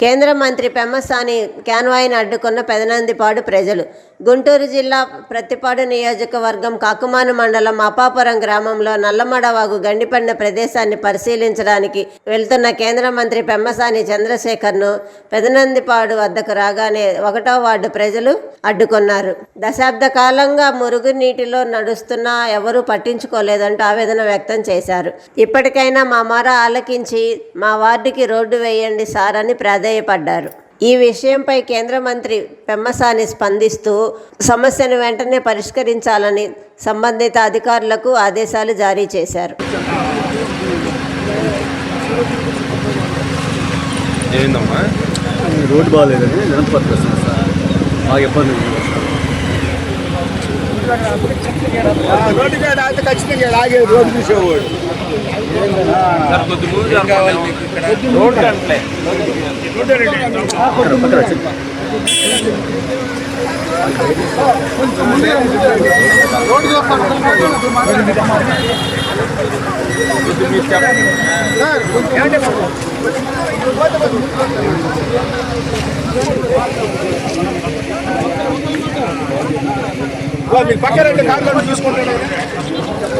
కేంద్ర మంత్రి పెమ్మసాని క్యాన్వాయిని అడ్డుకున్న పెదనందిపాడు ప్రజలు. గుంటూరు జిల్లా ప్రతిపాడు నియోజకవర్గం కాకుమాను మండలం అపాపురం గ్రామంలో నల్లమడవాగు గండిపడిన ప్రదేశాన్ని పరిశీలించడానికి వెళ్తున్న కేంద్ర మంత్రి పెమ్మసాని చంద్రశేఖర్ను పెదనందిపాడు వద్దకు రాగానే ఒకటో వార్డు ప్రజలు అడ్డుకున్నారు. దశాబ్ద కాలంగా మురుగునీటిలో నడుస్తున్నా ఎవరూ పట్టించుకోలేదంటూ ఆవేదన వ్యక్తం చేశారు. ఇప్పటికైనా మా మొర ఆలకించి మా వార్డుకి రోడ్డు వేయండి సార్ అని ప్రాధేయపడ్డారు ఈ విషయంపై కేంద్ర మంత్రి పెమ్మసాని స్పందిస్తూ సమస్యను వెంటనే పరిష్కరించాలని సంబంధిత అధికారులకు ఆదేశాలు జారీ చేశారు. ఏందమ్మా? రోడ్డు బాగాలేదని నిరంతరం పట్టుకొస్తున్నాం సార్. బాగా ఇబ్బంది ఉంది. రోడ్డు కాడ అయితే ఖచ్చితంగా రోడ్డు చూసేవాడు. పక్కన మీరు పక్కన రెండు కార్లు చూసుకుంటున్నారు.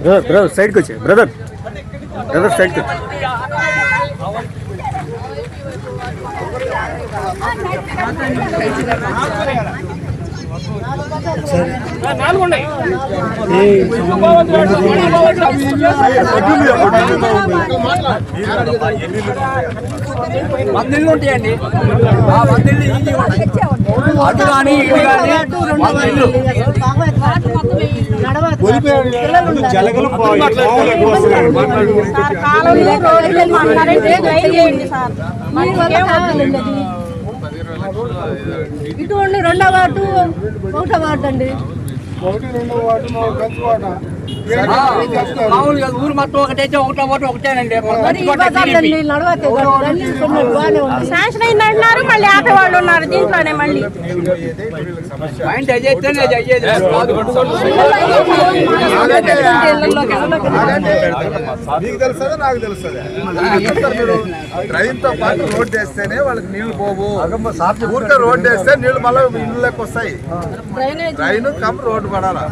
బ్రదర్ బ్రదర్ సైడ్కి వచ్చి బ్రదర్ బ్రదర్ సైడ్కి వచ్చి మందిళ్ళు ఉంటాయండి ఆ మందిళ్ళు అటు కానీ ఇటు కానీ మందిళ్ళు జలగలు ఇటు ఉండి రెండో వార్డు ఒకటో వార్డు అండి. ఒకటి రెండో వార్డు కంచి వాట ఆ, మామూలుగా ఊరు మొత్తం ఒకటైతే ఒకటో ఒకటి ఒకటేనండి శాంక్షన్ అయింది అంటున్నారు మళ్ళీ ఆపే వాళ్ళు ఉన్నారు దీంట్లోనే మళ్ళీ పాయింట్ అయ్యేస్తేనే అది అయ్యేది కాదు. మీకు తెలుస్తుందా నాకు తెలుస్తుంది డ్రైన్తో పాటు రోడ్ వేస్తేనే వాళ్ళకి నీళ్ళు పోవు ఊరికే రోడ్ వేస్తే నీళ్ళు మళ్ళీ ఇళ్ళకి వస్తాయి డ్రైన్ కమ్ రోడ్డు పడాలా